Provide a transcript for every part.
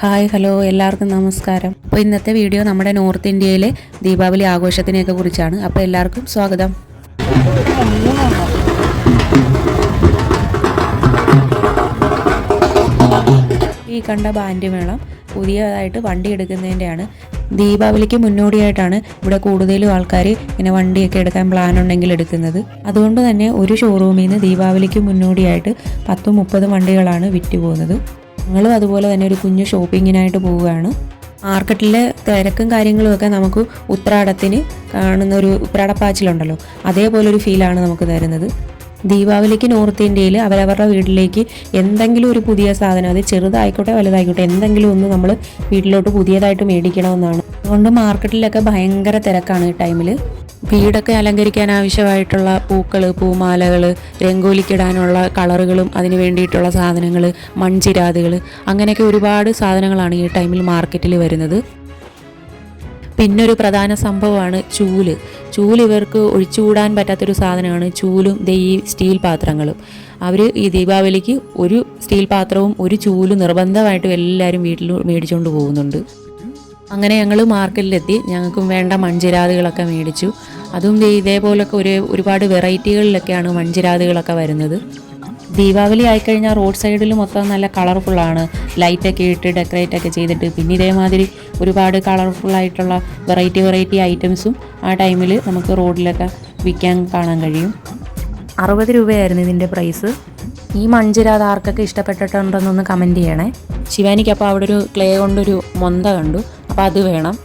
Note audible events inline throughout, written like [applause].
Hi hello എല്ലാവർക്കും നമസ്കാരം. അപ്പോൾ ഇന്നത്തെ വീഡിയോ നമ്മുടെ നോർത്ത് ഇന്ത്യയിലെ ദീപാവലി ആഘോഷത്തിനെയൊക്കെ കുറിച്ചാണ്. അപ്പോൾ എല്ലാവർക്കും സ്വാഗതം. ഈ കണ്ട ബാൻഡ് മേളം പുതിയതായിട്ട് വണ്ടി എടുക്കുന്നതിന്റെയാണ്. ദീപാവലിക്ക് മുന്നോടിയായിട്ടാണ് ഇവിടെ കൂടുതലും ആൾക്കാർ ഇങ്ങനെ വണ്ടിയൊക്കെ എടുക്കാൻ പ്ലാൻ ഉണ്ടെങ്കിൽ എടുക്കുന്നത്. അതുകൊണ്ട് തന്നെ ഒരു ഷോറൂമിൽ നിന്ന് ദീപാവലിക്ക് മുന്നോടിയായിട്ട് പത്തും മുപ്പതും വണ്ടികളാണ് വിറ്റ് പോകുന്നത് ഞങ്ങളും അതുപോലെ തന്നെ ഒരു കുഞ്ഞു ഷോപ്പിങ്ങിനായിട്ട് പോവുകയാണ്. മാർക്കറ്റിലെ തിരക്കും കാര്യങ്ങളുമൊക്കെ നമുക്ക് ഉത്രാടത്തിന് കാണുന്ന ഒരു ഉത്രാടപ്പാച്ചിലുണ്ടല്ലോ. അതേപോലെ ഒരു ഫീലാണ് നമുക്ക് തരുന്നത്. ദീപാവലിക്ക് നോർത്ത് ഇന്ത്യയിൽ അവരവരുടെ വീട്ടിലേക്ക് എന്തെങ്കിലും ഒരു പുതിയ സാധനം അത് ചെറുതായിക്കോട്ടെ വലുതായിക്കോട്ടെ എന്തെങ്കിലും ഒന്ന് നമ്മൾ വീട്ടിലോട്ട് പുതിയതായിട്ട് മേടിക്കണമെന്നാണ്. അതുകൊണ്ട് മാർക്കറ്റിലൊക്കെ ഭയങ്കര തിരക്കാണ് ഈ ടൈമിൽ വീടൊക്കെ അലങ്കരിക്കാൻ ആവശ്യമായിട്ടുള്ള പൂക്കൾ പൂമാലകൾ രംഗോലിക്കിടാനുള്ള കളറുകളും അതിന് വേണ്ടിയിട്ടുള്ള സാധനങ്ങൾ മൺചിരാതുകൾ അങ്ങനെയൊക്കെ ഒരുപാട് സാധനങ്ങളാണ് ഈ ടൈമിൽ മാർക്കറ്റിൽ വരുന്നത്. പിന്നൊരു പ്രധാന സംഭവമാണ് ചൂൽ. ചൂൽ ഇവർക്ക് ഒഴിച്ചുകൂടാൻ പറ്റാത്തൊരു സാധനമാണ് ചൂലും ദേ ഈ സ്റ്റീൽ പാത്രങ്ങളും. അവർ ഈ ദീപാവലിക്ക് ഒരു സ്റ്റീൽ പാത്രവും ഒരു ചൂലും നിർബന്ധമായിട്ടും എല്ലാവരും വീട്ടിൽ മേടിച്ചുകൊണ്ട് പോകുന്നുണ്ട്. അങ്ങനെ ഞങ്ങൾ മാർക്കറ്റിലെത്തി. ഞങ്ങൾക്കും വേണ്ട മൺചിരാതുകളൊക്കെ മേടിച്ചു. അതും ഇതേപോലൊക്കെ ഒരു ഒരുപാട് വെറൈറ്റികളിലൊക്കെയാണ് മൺചിരാതുകളൊക്കെ വരുന്നത്. ദീപാവലി ആയിക്കഴിഞ്ഞാൽ റോഡ് സൈഡിൽ മൊത്തം നല്ല കളർഫുള്ളാണ്. ലൈറ്റൊക്കെ ഇട്ട് ഡെക്കറേറ്റ് ഒക്കെ ചെയ്തിട്ട്. പിന്നെ ഇതേമാതിരി ഒരുപാട് കളർഫുള്ളായിട്ടുള്ള വെറൈറ്റി വെറൈറ്റി ഐറ്റംസും ആ ടൈമിൽ നമുക്ക് റോഡിലൊക്കെ വിൽക്കാൻ കാണാൻ കഴിയും. അറുപത് രൂപയായിരുന്നു ഇതിന്റെ പ്രൈസ്. ഈ മൺചിരാത് ആർക്കൊക്കെ ഇഷ്ടപ്പെട്ടിട്ടുണ്ടെന്നൊന്ന് കമന്റ് ചെയ്യണേ. ശിവാനിക്ക് അപ്പോൾ അവിടെ ഒരു ക്ലേ കൊണ്ടൊരു മൊന്ത കണ്ടു. അപ്പോൾ അത് വേണം.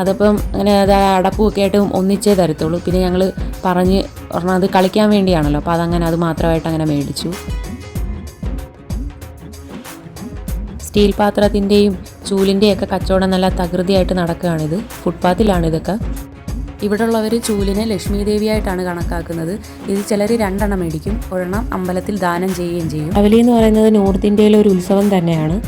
അതിപ്പം അങ്ങനെ അത് അടപ്പുമൊക്കെ ആയിട്ട് ഒന്നിച്ചേ തരത്തുള്ളൂ. പിന്നെ ഞങ്ങൾ പറഞ്ഞ് പറഞ്ഞാൽ അത് കളിക്കാൻ വേണ്ടിയാണല്ലോ. അപ്പോൾ അതങ്ങനെ അത് മാത്രമായിട്ട് അങ്ങനെ മേടിച്ചു. സ്റ്റീൽ പാത്രത്തിന്റെയും ചൂലിന്റെയൊക്കെ കച്ചവടം നല്ല തകൃതിയായിട്ട് നടക്കുകയാണിത്. ഫുട്പാത്തിലാണ് ഇതൊക്കെ. ഇവിടെ ഉള്ളവർ ചൂലിനെ ലക്ഷ്മി ദേവിയായിട്ടാണ് കണക്കാക്കുന്നത്. ഇത് ചിലർ രണ്ടെണ്ണം മേടിക്കും. ഒരെണ്ണം അമ്പലത്തിൽ ദാനം ചെയ്യുകയും ചെയ്യും. അവലി എന്ന് പറയുന്നത് നോർത്ത് ഇന്ത്യയിലെ ഒരു ഉത്സവം തന്നെയാണ്.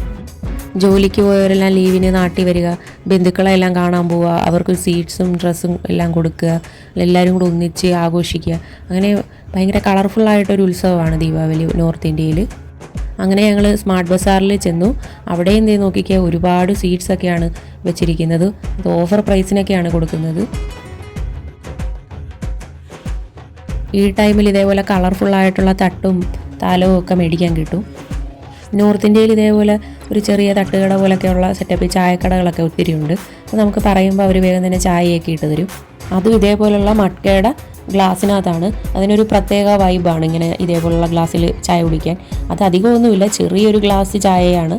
ജോലിക്ക് പോയവരെല്ലാം ലീവിന് നാട്ടിൽ വരിക. ബന്ധുക്കളെല്ലാം കാണാൻ പോവുക. അവർക്ക് സീറ്റ്സും ഡ്രസ്സും എല്ലാം കൊടുക്കുക. എല്ലാവരും കൂടെ ഒന്നിച്ച് ആഘോഷിക്കുക. അങ്ങനെ ഭയങ്കര കളർഫുള്ളായിട്ടൊരു ഉത്സവമാണ് ദീപാവലി നോർത്ത് ഇന്ത്യയിൽ. അങ്ങനെ ഞങ്ങൾ സ്മാർട്ട് ബസാറിൽ ചെന്നു. അവിടെ എന്തേ നോക്കിക്കാൻ ഒരുപാട് സീറ്റ്സ് ഒക്കെയാണ് വെച്ചിരിക്കുന്നത്. അത് ഓഫർ പ്രൈസിനൊക്കെയാണ് കൊടുക്കുന്നത്. ഈ ടൈമിൽ ഇതേപോലെ കളർഫുള്ളായിട്ടുള്ള തട്ടും താലവും ഒക്കെ മേടിക്കാൻ കിട്ടും. നോർത്ത് ഇന്ത്യയിൽ ഇതേപോലെ ഒരു ചെറിയ തട്ടുകട പോലൊക്കെയുള്ള സെറ്റപ്പ് ചായക്കടകളൊക്കെ ഒത്തിരി ഉണ്ട്. അപ്പോൾ നമുക്ക് പറയുമ്പോൾ അവർ വേഗം തന്നെ ചായയൊക്കെ ഇട്ട് തരും. അതും ഇതേപോലുള്ള മട്ടയുടെ ഗ്ലാസ്സിനകത്താണ്. അതിനൊരു പ്രത്യേക വൈബാണ് ഇങ്ങനെ ഇതേപോലുള്ള ഗ്ലാസ്സിൽ ചായ കുടിക്കാൻ. അത് അധികമൊന്നുമില്ല ചെറിയൊരു ഗ്ലാസ് ചായയാണ്.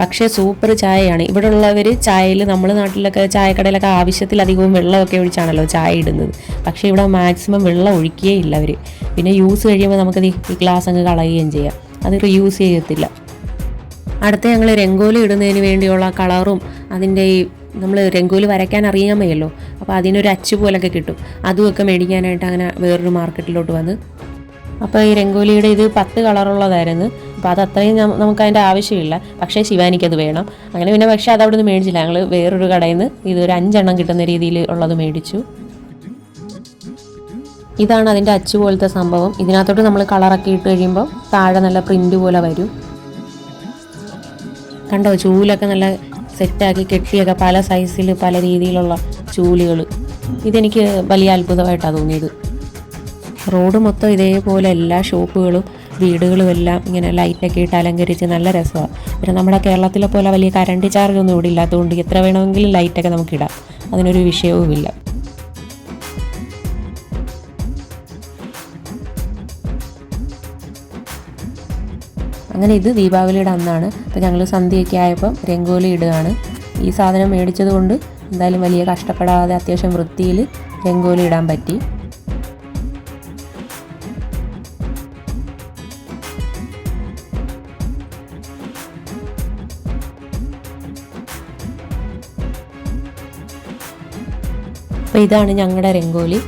പക്ഷേ സൂപ്പർ ചായയാണ്. ഇവിടെ ഉള്ളവർ ചായയിൽ നമ്മൾ നാട്ടിലൊക്കെ ചായക്കടയിലൊക്കെ ആവശ്യത്തിലധികവും വെള്ളമൊക്കെ ഒഴിച്ചാണല്ലോ ചായ ഇടുന്നത്. പക്ഷേ ഇവിടെ മാക്സിമം വെള്ളം ഒഴിക്കുകയേ ഇല്ല അവർ പിന്നെ യൂസ് കഴിയുമ്പോൾ നമുക്കത് ഈ ഗ്ലാസ് അങ്ങ് കളയുകയും ചെയ്യാം. അത് റീയൂസ് ചെയ്യത്തില്ല. അടുത്ത ഞങ്ങൾ രംഗോലി ഇടുന്നതിന് വേണ്ടിയുള്ള കളറും അതിന്റെ ഈ നമ്മൾ രംഗോലി വരയ്ക്കാൻ അറിയാമല്ലോ അപ്പോൾ അതിനൊരു അച്ച് പോലൊക്കെ കിട്ടും. അതുമൊക്കെ മേടിക്കാനായിട്ട് അങ്ങനെ വേറൊരു മാർക്കറ്റിലോട്ട് വന്ന്. അപ്പോൾ ഈ രംഗോലിയുടെ ഇത് പത്ത് കളറുള്ളതായിരുന്നു. അപ്പോൾ അത് അത്രയും നമുക്ക് അതിന്റെ ആവശ്യമില്ല. പക്ഷേ ശിവാനിക്കത് വേണം. അങ്ങനെ പിന്നെ പക്ഷേ അത് അവിടെ നിന്ന് മേടിച്ചില്ല. ഞങ്ങൾ വേറൊരു കടയിൽ നിന്ന് ഇതൊരു അഞ്ചെണ്ണം കിട്ടുന്ന രീതിയിൽ ഉള്ളത് മേടിച്ചു. ഇതാണ് അതിന്റെ അച്ചു പോലത്തെ സംഭവം. ഇതിനകത്തോട്ട് നമ്മൾ കളറൊക്കെ ഇട്ട് കഴിയുമ്പോൾ താഴെ നല്ല പ്രിന്റ് പോലെ വരും. കണ്ടോ? ചൂലൊക്കെ നല്ല സെറ്റാക്കി കെട്ടിയൊക്കെ പല സൈസിൽ പല രീതിയിലുള്ള ചൂലുകൾ ഇതെനിക്ക് വലിയ അത്ഭുതമായിട്ടാണ് തോന്നിയത്. റോഡ് മൊത്തം ഇതേപോലെ എല്ലാ ഷോപ്പുകളും വീടുകളും എല്ലാം ഇങ്ങനെ ലൈറ്റൊക്കെ ഇട്ട് അലങ്കരിച്ച് നല്ല രസമാണ് പിന്നെ നമ്മുടെ കേരളത്തിലെ പോലെ വലിയ കറണ്ട് ചാർജ് ഒന്നും ഇവിടെ ഇല്ലാത്തതുകൊണ്ട് എത്ര വേണമെങ്കിലും ലൈറ്റൊക്കെ നമുക്കിടാം അതിനൊരു വിഷയവുമില്ല. അങ്ങനെ ഇത് ദീപാവലിയുടെ അന്നാണ്. അപ്പോൾ ഞങ്ങൾ സന്ധ്യയൊക്കെ ആയപ്പം രംഗോലി ഇടുകയാണ്. ഈ സാധനം മേടിച്ചത് കൊണ്ട് എന്തായാലും വലിയ കഷ്ടപ്പെടാതെ അത്യാവശ്യം വൃത്തിയിൽ രംഗോലി ഇടാൻ പറ്റി. അപ്പോൾ ഇതാണ് ഞങ്ങളുടെ രംഗോലി.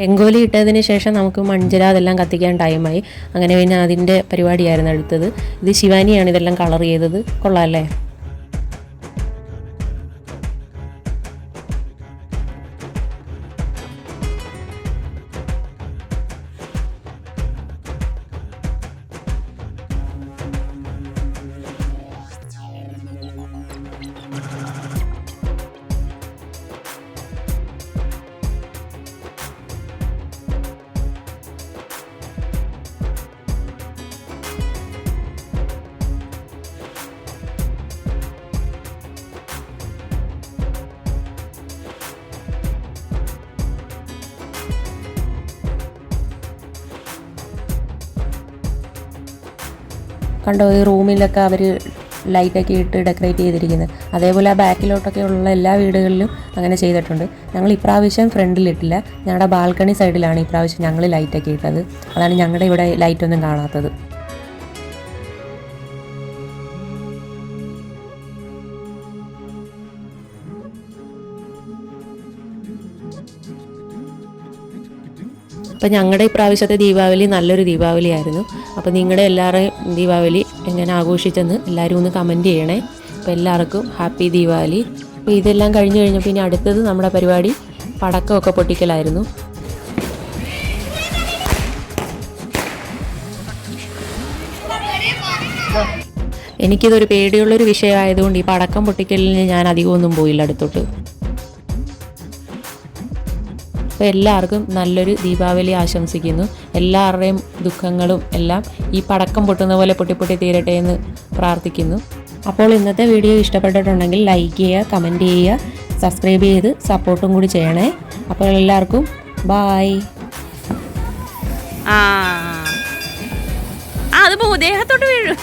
രംഗോലി ഇട്ടതിന് ശേഷം നമുക്ക് മൺചിര അതെല്ലാം കത്തിക്കാൻ ടൈമായി അങ്ങനെ പിന്നെ അതിന്റെ പരിപാടിയായിരുന്നു അടുത്തത്. ഇത് ശിവാനിയാണ് ഇതെല്ലാം കളർ ചെയ്തത്. കൊള്ളാം അല്ലേ? കണ്ടോ ഈ റൂമിലൊക്കെ അവർ ലൈറ്റൊക്കെ ഇട്ട് ഡെക്കറേറ്റ് ചെയ്തിരിക്കുന്നത്. അതേപോലെ ആ ബാക്കിലോട്ടൊക്കെ ഉള്ള എല്ലാ വീടുകളിലും അങ്ങനെ ചെയ്തിട്ടുണ്ട്. ഞങ്ങൾ ഇപ്രാവശ്യം ഫ്രണ്ടിലിട്ടില്ല ഞങ്ങളുടെ ബാൽക്കണി സൈഡിലാണ് ഇപ്രാവശ്യം ഞങ്ങൾ ലൈറ്റൊക്കെ ഇട്ടത്. അതാണ് ഞങ്ങളുടെ ഇവിടെ ലൈറ്റൊന്നും കാണാത്തത്. അപ്പം ഞങ്ങളുടെ ഇപ്രാവശ്യത്തെ ദീപാവലി നല്ലൊരു ദീപാവലി ആയിരുന്നു അപ്പോൾ നിങ്ങളുടെ എല്ലാവരുടെയും ദീപാവലി എങ്ങനെ ആഘോഷിച്ചെന്ന് എല്ലാവരും ഒന്ന് കമന്റ് ചെയ്യണേ. അപ്പോൾ എല്ലാവർക്കും ഹാപ്പി ദീപാവലി. അപ്പോൾ ഇതെല്ലാം കഴിഞ്ഞ് കഴിഞ്ഞപ്പോൾ ഇനി അടുത്തത് നമ്മുടെ പരിപാടി പടക്കമൊക്കെ പൊട്ടിക്കലായിരുന്നു. എനിക്കിതൊരു പേടിയുള്ളൊരു വിഷയമായതുകൊണ്ട് ഈ പടക്കം പൊട്ടിക്കലിന് ഞാൻ അധികമൊന്നും പോയില്ല അടുത്തോട്ട്. അപ്പോൾ എല്ലാവർക്കും നല്ലൊരു ദീപാവലി ആശംസിക്കുന്നു. എല്ലാവരുടെയും ദുഃഖങ്ങളും എല്ലാം ഈ പടക്കം പൊട്ടുന്ന പോലെ പൊട്ടി പൊട്ടി തീരട്ടെ എന്ന് പ്രാർത്ഥിക്കുന്നു. അപ്പോൾ ഇന്നത്തെ വീഡിയോ ഇഷ്ടപ്പെട്ടിട്ടുണ്ടെങ്കിൽ ലൈക്ക് ചെയ്യുക കമന്റ് ചെയ്യുക സബ്സ്ക്രൈബ് ചെയ്ത് സപ്പോർട്ടും കൂടി ചെയ്യണേ. അപ്പോൾ എല്ലാവർക്കും ബായ് ആ. ആ അത് പോ ദേഹത്തോട്ട് വീഴും.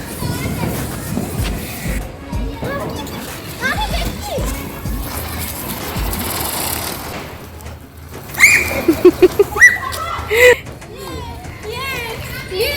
[laughs]